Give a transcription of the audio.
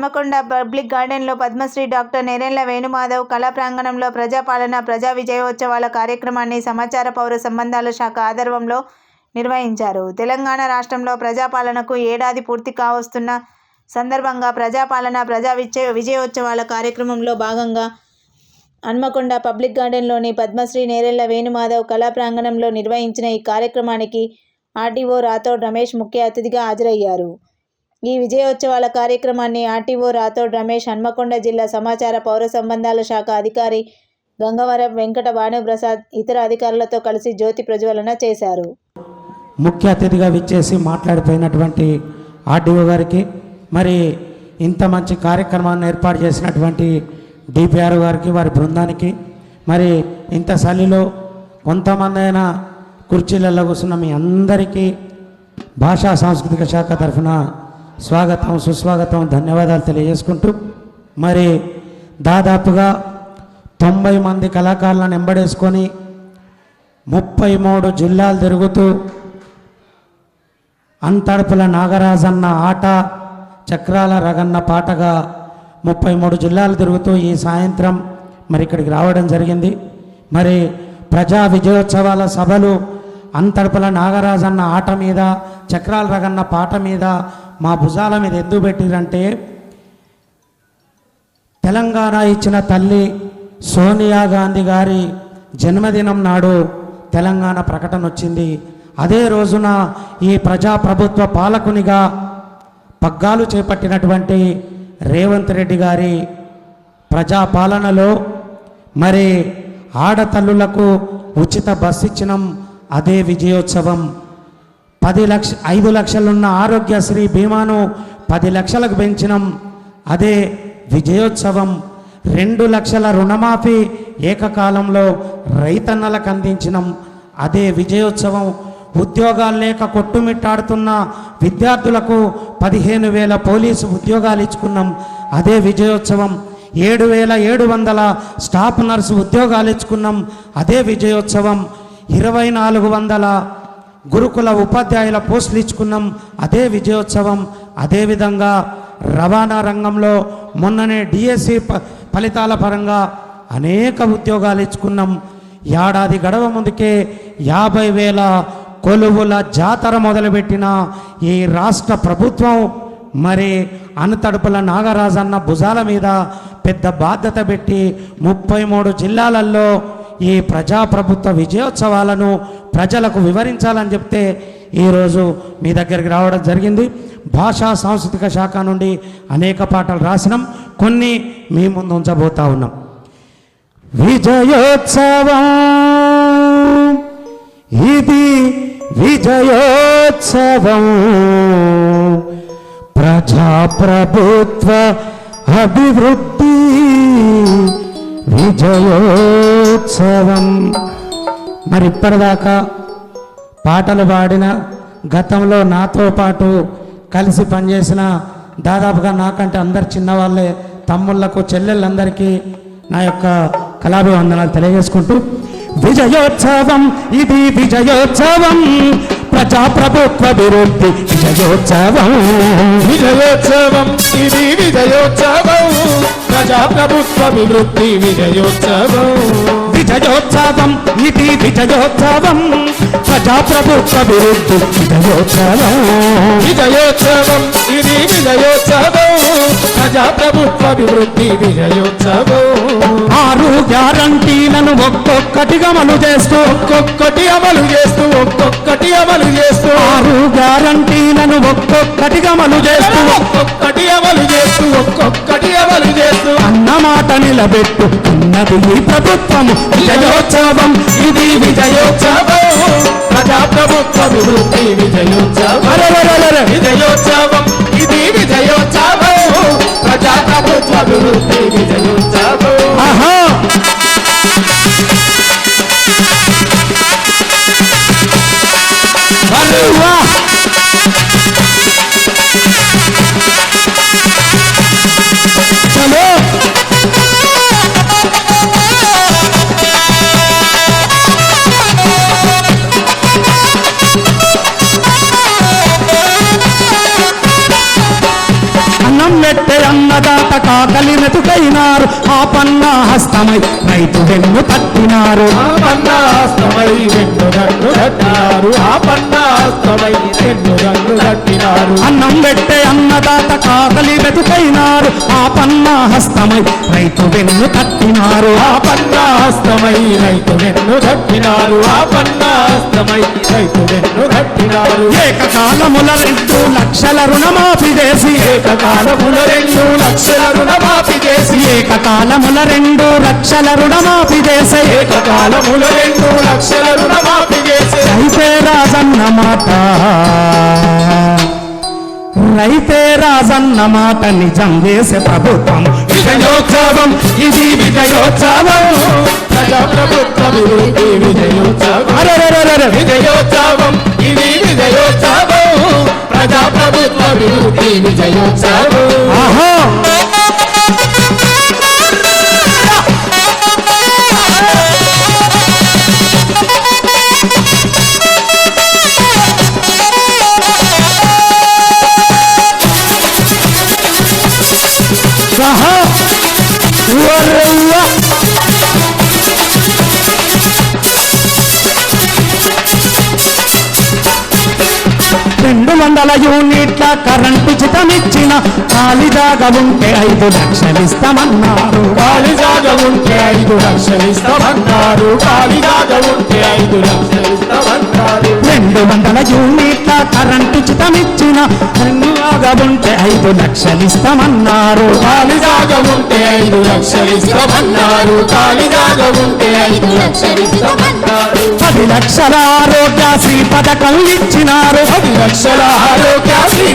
Hanamkonda public గార్డెన్లో Padmashri doctor Nerella Venumadhav కళా ప్రాంగణంలో ప్రజాపాలన ప్రజా విజయోత్సవాల కార్యక్రమాన్ని సమాచార పౌర సంబంధాల శాఖ ఆధ్వర్యంలో నిర్వహించారు. తెలంగాణ రాష్ట్రంలో ప్రజాపాలనకు ఏడాది పూర్తి కావస్తున్న సందర్భంగా ప్రజాపాలన ప్రజా విజయ విజయోత్సవాల కార్యక్రమంలో భాగంగా హన్మకొండ పబ్లిక్ గార్డెన్లోని పద్మశ్రీ నేరెళ్ళ వేణుమాధవ్ కళా ప్రాంగణంలో నిర్వహించిన ఈ కార్యక్రమానికి ఆర్డీఓ రాథోడ్ రమేష్ ముఖ్య అతిథిగా హాజరయ్యారు. ఈ విజయోత్సవాల కార్యక్రమాన్ని ఆర్టీఓ రాథోడ్ రమేష్ హన్మకొండ జిల్లా సమాచార పౌర సంబంధాల శాఖ అధికారి గంగవరం వెంకట భానుప్రసాద్ ఇతర అధికారులతో కలిసి జ్యోతి ప్రజ్వలన చేశారు. ముఖ్య అతిథిగా విచ్చేసి మాట్లాడిపోయినటువంటి ఆర్డీఓ గారికి మరి ఇంత మంచి కార్యక్రమాన్ని ఏర్పాటు చేసినటువంటి డిపిఆర్ గారికి వారి బృందానికి మరి ఇంత చలిలో కొంతమంది అయినా కుర్చీలలో కూర్చున్న మీ అందరికీ భాషా సాంస్కృతిక శాఖ తరఫున స్వాగతం సుస్వాగతం ధన్యవాదాలు తెలియజేసుకుంటూ మరి దాదాపుగా తొంభై మంది కళాకారులను ఎంబడేసుకొని ముప్పై మూడు జిల్లాలు తిరుగుతూ అంతడపుల నాగరాజన్న ఆట చక్రాల రగన్న పాటగా ముప్పై మూడు జిల్లాలు తిరుగుతూ ఈ సాయంత్రం మరి ఇక్కడికి రావడం జరిగింది. మరి ప్రజా విజయోత్సవాల సభలు అంతడపుల నాగరాజన్న ఆట మీద చక్రాల రగన్న పాట మీద మా భుజాల మీద ఎందుకు పెట్టిరంటే తెలంగాణ ఇచ్చిన తల్లి సోనియా గాంధీ గారి జన్మదినం నాడు తెలంగాణ ప్రకటన వచ్చింది. అదే రోజున ఈ ప్రజాప్రభుత్వ పాలకునిగా పగ్గాలు చేపట్టినటువంటి రేవంత్ రెడ్డి గారి ప్రజాపాలనలో మరి ఆడతల్లులకు ఉచిత బస్సు ఇచ్చినం అదే విజయోత్సవం. పది లక్ష ఐదు లక్షలున్న ఆరోగ్యశ్రీ బీమాను పది లక్షలకు పెంచినం. అదే విజయోత్సవం రెండు లక్షల రుణమాఫీ ఏకకాలంలో రైతన్నలకు అందించినం. అదే విజయోత్సవం ఉద్యోగాలు లేక కొట్టుమిట్టాడుతున్న విద్యార్థులకు పదిహేను వేల పోలీసు ఉద్యోగాలు ఇచ్చుకున్నాం. అదే విజయోత్సవం ఏడు వేల ఏడు వందల స్టాఫ్ నర్సు ఉద్యోగాలు ఇచ్చుకున్నాం. అదే విజయోత్సవం ఇరవై నాలుగు వందల గురుకుల ఉపాధ్యాయుల పోస్టులు ఇచ్చుకున్నాం. అదే విజయోత్సవం అదేవిధంగా రవాణా రంగంలో మొన్ననే డిఎస్సి ఫలితాల పరంగా అనేక ఉద్యోగాలు ఇచ్చుకున్నాం. ఏడాది గడవ ముందుకే యాభై వేల కొలువుల జాతర మొదలుపెట్టిన ఈ రాష్ట్ర ప్రభుత్వం మరి అనతడుపుల నాగరాజన్న భుజాల మీద పెద్ద బాధ్యత పెట్టి ముప్పై మూడు జిల్లాలలో ఈ ప్రజాప్రభుత్వ విజయోత్సవాలను ప్రజలకు వివరించాలని చెప్తే ఈరోజు మీ దగ్గరికి రావడం జరిగింది. భాషా సాంస్కృతిక శాఖ నుండి అనేక పాటలు రాసినాం. కొన్ని మీ ముందు ఉంచబోతా ఉన్నాం. విజయోత్సవం. ఇది విజయోత్సవం. ప్రజాప్రభుత్వ అభివృద్ధి. విజయో విజయోత్సవం మరి ఇప్పటిదాకా పాటలు పాడిన గతంలో నాతో పాటు కలిసి పనిచేసిన దాదాపుగా నాకంటే అందరు చిన్నవాళ్ళే తమ్ముళ్ళకు చెల్లెళ్ళందరికీ నా యొక్క కళాభివందనాలు తెలియజేసుకుంటూ విజయోత్సవం ఇది విజయోత్సవం ప్రజాప్రభుత్వ విరుద్ధి విజయోత్సవం. విజయోత్సవం ఇది విజయోత్సవం ప్రజాప్రభుత్వ వివృత్తి విజయోత్సవం. విజయోత్సవం ఇది విజయోత్సవం. ప్రజాప్రభుత్వ విరుద్ధి విజయోత్సవం. విజయోత్సవం ఇది విజయోత్సవం. ప్రజాప్రభుత్వ వివృత్తి విజయోత్సవం. ఆరు గ్యారంటీలను ఒక్కొక్కటిగా అమలు చేస్తూ ఒక్కొక్కటి అమలు చేస్తూ ఒక్కొక్కటి అమలు చేస్తూ. ఆరు గ్యారంటీలను ఒక్కొక్కటిగా అమలు చేస్తూ. ఒక్కొక్కటి అమలు చేస్తూ ఒక్కొక్కటి అమలు చేస్తూ. అన్నమాట నిలబెట్టు ఉన్నది ఈ ప్రభుత్వము. విజయోత్సవం ఇది విజయోత్సవం. ప్రజాప్రభుత్వ వివృత్తి విజయోత్సవం. విజయోత్సవం ఇది విజయోత్సవం. ప్రజాప్రభుత్వ వివృత్తి అన్నదాత కాకలి మెతుకైనారు ఆ పన్న హస్తమై రైతు వెన్ను తట్టినారు. ఆ పన్నాస్తమై వెన్ను నన్ను దట్టినారు ఆ పన్నాస్తమై వెన్ను నన్ను దట్టినారు అన్నం పెట్టే అన్నదాత కాకలి మెతుకైనారు ఆ పన్న హస్తమై రైతు వెన్ను తట్టినారు. ఆ పన్నాస్తమై రైతు వెన్ను దట్టినారు ఆ పన్నాస్తమై రైతు వెన్ను దట్టినారు ఏకకాలముల రెండు లక్షల రుణమాఫీ చేసి. ఏకకాలముల రెండు లక్షల రుణమాఫీ చేసి. ఏకకాలముల రెండు లక్షల రుణమాఫీ చేసే. ఏకకాలముల రెండు లక్షల రుణమాఫీ చేసి. రైతే రాజన్న మాట. రైతే రాజన్న మాట నిజం చేసే ప్రభుత్వం. విజయోత్సవం ఇది విజయోత్సవం. ప్రజాప్రభుత్వ విజయోత్సవం. విజయోత్సవం. విజయోత్సవం ప్రజాప్రభుత్వ విరోధి విజయోత్సవం ఆహా. వందల యూనిట్ల కరెంటు చితమిచ్చిన ఖాళీ జాగా ఉంటే ఐదు లక్షలు ఇస్తామన్నారు ఖాళీ జాగ ఉంటే ఐదు లక్షలు ఇస్తామన్నారు ఖాళీ జాగ ఉంటే ఐదు లక్షలు ఇస్తామన్నారు రెండు వందల యూనిట్ల కరెంటు చితమిచ్చిన రెండు జాగా ఉంటే ఐదు లక్షలు ఇస్తామన్నారు ఖాళీ జాగ ఉంటే ఐదు లక్షలు ఇస్తామన్నారు ఖాళీ జాగ ఉంటే ఐదు లక్షలు ఇస్తామన్నారు పది లక్షల ఆరోగ్యశ్రీ పథకం ఇచ్చినారు. పది లక్షల आलो क्या सी